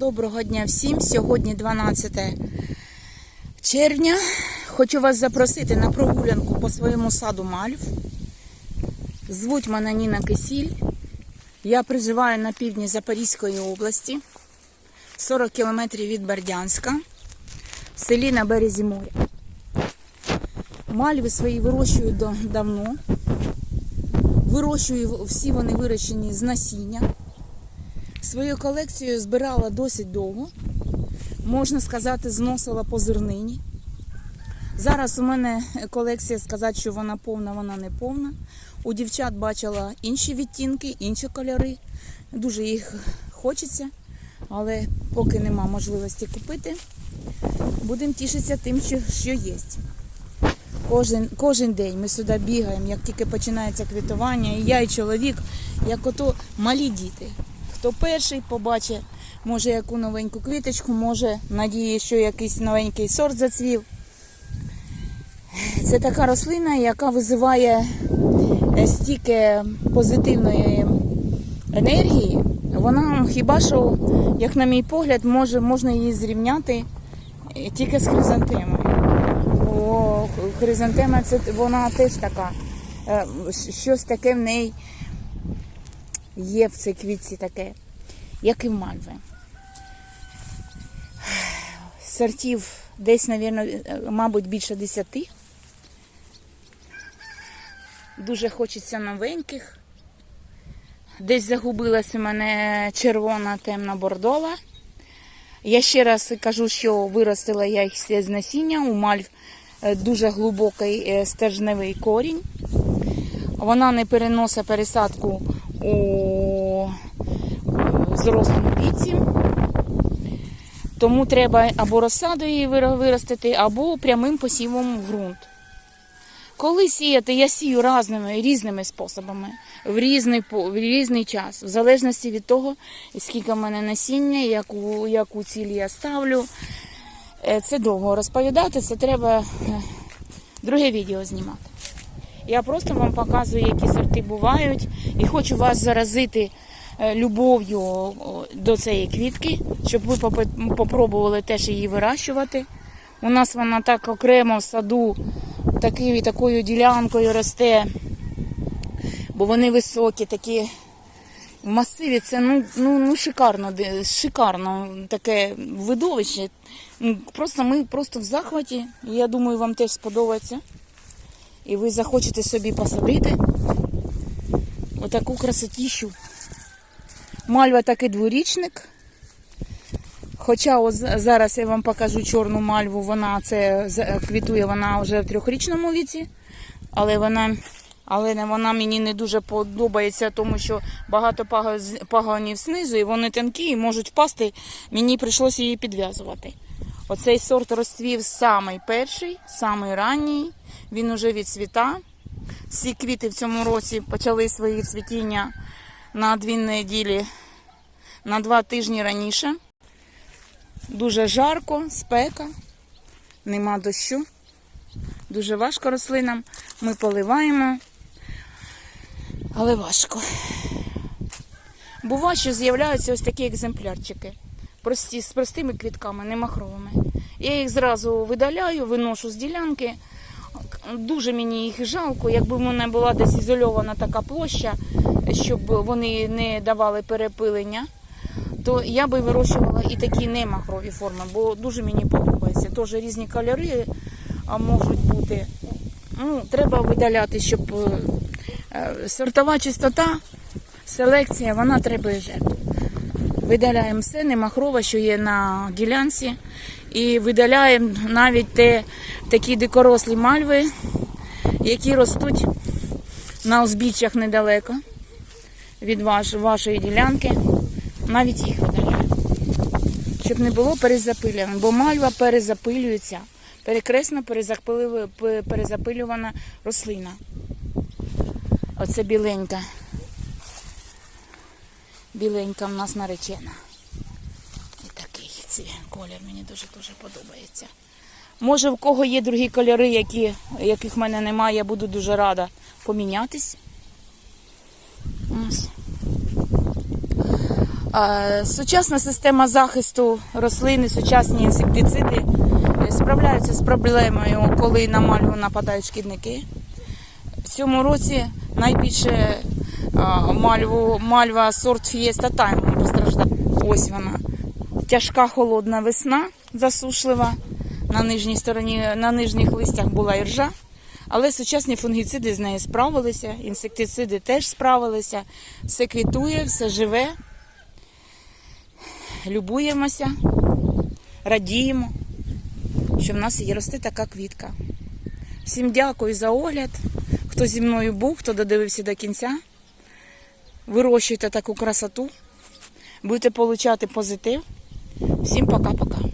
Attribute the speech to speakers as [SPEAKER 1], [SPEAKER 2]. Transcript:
[SPEAKER 1] Доброго дня всім. Сьогодні 12 червня. Хочу вас запросити на прогулянку по своєму саду Мальв. Звуть мене Ніна Кисіль. Я проживаю на півдні Запорізької області, 40 кілометрів від Бердянська, в селі на березі моря. Мальви свої вирощую давно. Вирощую всі вони вирощені з насіння. Свою колекцію збирала досить довго. Можна сказати, зносила по зернині. Зараз у мене колекція сказати, що вона повна, вона не повна. У дівчат бачила інші відтінки, інші кольори. Дуже їх хочеться, але поки нема можливості купити, будемо тішитися тим, що, є. Кожен, кожен день ми сюди бігаємо, як тільки починається квітування, і я і чоловік, як ото малі діти. Хто перший побачить, може яку новеньку квіточку, може надіє, що якийсь новенький сорт зацвів. Це така рослина, яка визиває е, стільки позитивної енергії. Вона хіба що, як на мій погляд, може, можна її зрівняти е, тільки з хризантемою. Бо хризантема це вона теж така. е, Щось таке в неї є в цій квітці таке, як і в мальви. Сортів десь, мабуть, більше десяти. Дуже хочеться новеньких. Десь загубилась у мене червона темна бордова. Я ще раз кажу, що виростила я їх з насіння. У мальв е, дуже глибокий е, стержневий корінь. Вона не переносить пересадку у зрослому віці. Тому треба або розсадою її виростити, або прямим посівом в ґрунт. Коли сіяти, я сію різними, різними способами, в різний, в різний час, в залежності від того, скільки в мене насіння, яку, яку ціль я ставлю. Е, Це довго розповідати, це треба е, друге відео знімати. Я просто вам показую, які сорти бувають, і хочу вас заразити е, любов'ю до цієї квітки, щоб ви попробували теж її вирощувати. У нас вона так окремо в саду такою, такою ділянкою росте, бо вони високі, такі в масиві. Це ну, ну, ну шикарно, шикарно таке видовище. Просто ми просто в захваті. Я думаю, вам теж сподобається. І ви захочете собі посадити отаку красотіщу. Мальва такий дворічник. Хоча зараз я вам покажу чорну мальву, вона це квітує вона вже в трьохрічному віці, але вона, але вона мені не дуже подобається, тому що багато пагонів знизу, і вони тонкі і можуть впасти. Мені прийшлося її підв'язувати. Оцей сорт розцвів самий перший, самий ранній. Він уже відцвіта. Всі квіти в цьому році почали свої цвітіння на дві неділі, на два тижні раніше. Дуже жарко, спека, нема дощу. Дуже важко рослинам. Ми поливаємо, але важко. Бува, що з'являються ось такі екземплярчики. Прості, з простими квітками, не махровими. Я їх зразу видаляю, виношу з ділянки. Дуже мені їх жалко, якби в мене була десь ізольована така площа, щоб вони не давали перепилення то я би вирощувала і такі немахрові форми, бо дуже мені подобається. Теж різні кольори можуть бути. Ну, треба видаляти, щоб е, е, сортова чистота, селекція, вона требує жертв. Видаляємо все немахрове, що є на ділянці, і видаляємо навіть те, такі дикорослі мальви, які ростуть на узбіччях недалеко від ваш, вашої ділянки навіть їх видаляю. Щоб не було перезапилювання, бо мальва перезапилюється. Перекресно перезапилювана рослина. Оце біленька. Біленька в нас наречена. І такий ці колір мені дуже дуже подобається. Може, в кого є другі кольори, які, яких в мене немає, я буду дуже рада помінятись. Сучасна система захисту рослин, і сучасні інсектициди справляються з проблемою, коли на мальву нападають шкідники. В цьому році найбільше мальву, мальва сорт Фієста Тайм постраждала. Ось вона. Тяжка холодна весна засушлива. На нижній стороні, на нижніх листях була іржа. Але сучасні фунгіциди з нею справилися, інсектициди теж справилися. Все квітує, все живе. Любуємося, радіємо, що в нас є росте така квітка. Всім дякую за огляд. Хто зі мною був, хто додивився до кінця. Вирощуйте таку красоту, будете отримувати позитив. Всім пока-пока.